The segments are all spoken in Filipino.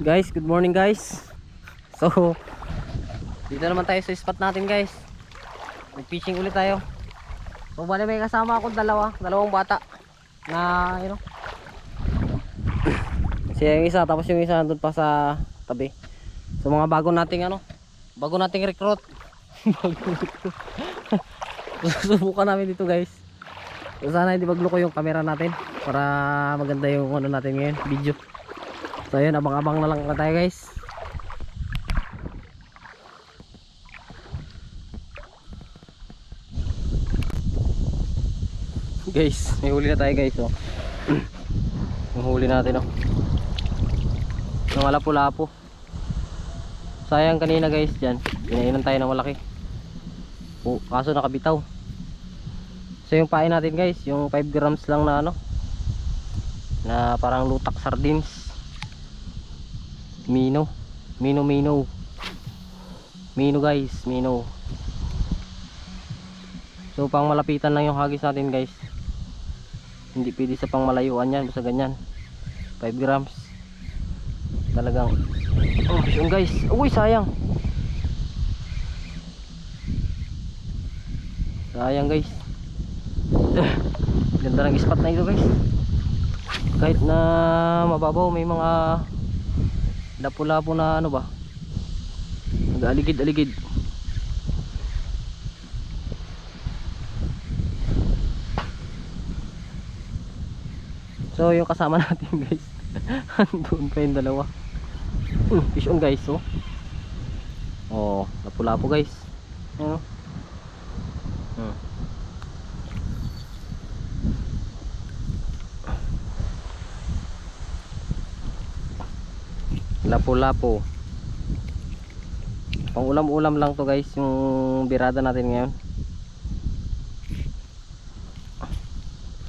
Guys, good morning guys. So, dito naman tayo sa spot natin guys. Nag-fishing ulit tayo. So, bali may kasama ako dalawa, dalawang bata na, you know. Siya yung isa, tapos yung isa nandun pa sa tabi. So, mga bago nating ano, bago nating recruit. bago recruit. Susubukan namin dito guys. So, sana hindi magloko yung camera natin para maganda yung ano natin ngayon, video. So ayun, abang-abang na lang tayo guys. Guys, may huli na tayo guys oh. Yung huli natin oh. Yung lapu-lapo. Sayang kanina guys diyan. Pinainan tayo ng malaki. Oh, kaso nakabitaw. So yung pain natin guys, yung 5 grams lang na ano. Na parang lutak sardines. Mino. Mino Mino. Mino guys, Mino. So pang malapitan lang yung hagis natin guys. Hindi pwede sa pang malayuan yan, basta ganyan. 5 grams. Talagang Oh, yun guys. Uy, sayang. Sayang guys. Ganda ng spot na ito guys. Kahit na mababaw may mga lapu-lapu na ano ba? Nag-aligid-aligid. So yung kasama natin guys. Doon pa yung dalawa. Hmm, fish on guys oh. Oh lapu-lapu guys. Ayan, oh. hmm. Lapu-lapu. Pang ulam-ulam lang to guys yung birada natin ngayon.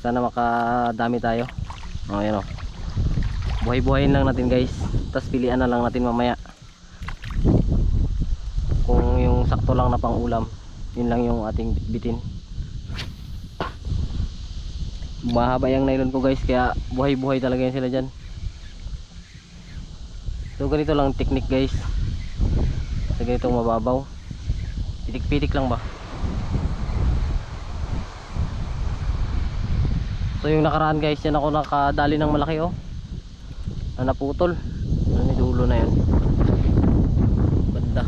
Sana makadami tayo. O yan o buhay-buhayin lang natin guys. Tapos pilian na lang natin mamaya. Kung yung sakto lang na pang ulam yun lang yung ating bitin. Mahaba yung nylon ko guys kaya buhay-buhay talaga yan sila dyan ganito lang technique guys. Sa ganitong mababaw. Pitik-pitik lang ba? So yung nakaraan guys, yan ako nakadali ng malaki oh. Na naputol. Ano may dulo na yun. Banda.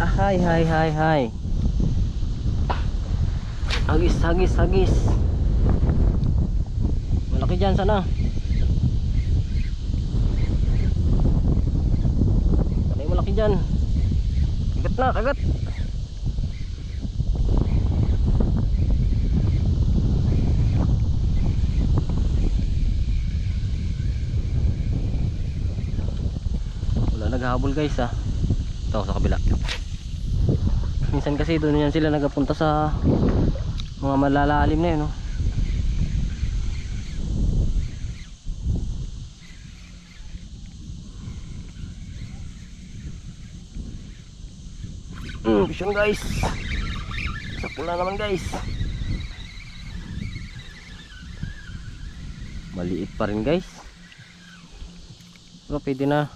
Ah, hi, hi, hi, hi. Hagis, hagis, hagis. Malaki dyan sana. Malaki malaki dyan. Kagat na, kagat. Wala naghahabol guys ah. Ito sa kabila. Minsan kasi doon yan sila nagapunta sa mga malalalim na yun no? Mm, vision guys. Sa pula naman guys. Maliit pa rin guys. Pero pwede na.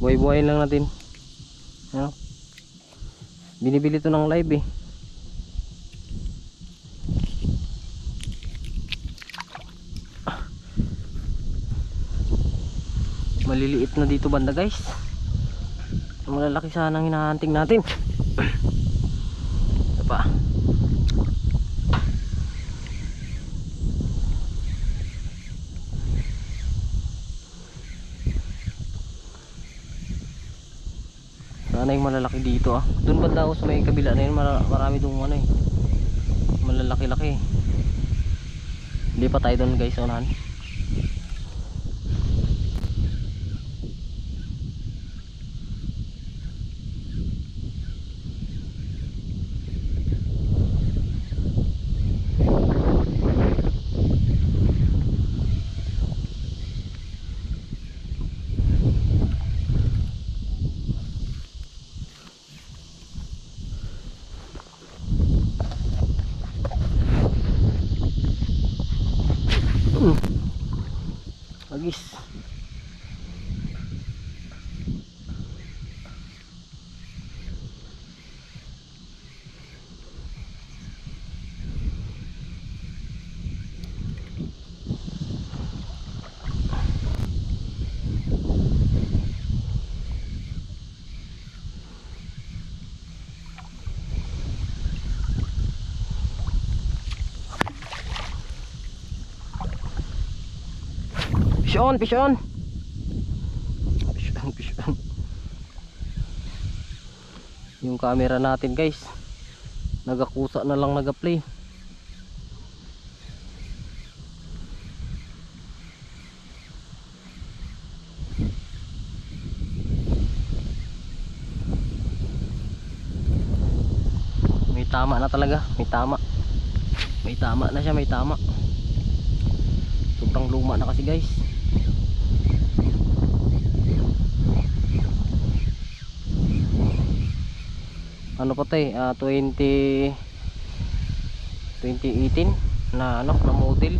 Buhay-buhayin lang natin. Ano binibili to ng live eh. Maliliit na dito banda guys. Malalaki sana ang hinahanting natin. Ito pa sana yung malalaki dito ah. Dun banda ako sa may kabila na yun mara- marami dong ano eh. Malalaki laki hindi pa tayo dun guys unahan Mm. Fish on, fish on. Yung camera natin guys. Nagakusa na lang nagaplay. May tama na talaga, may tama. May tama na siya, may tama. Sobrang luma na kasi guys. Ano pa eh, ah, 20 2018 na ano, na model.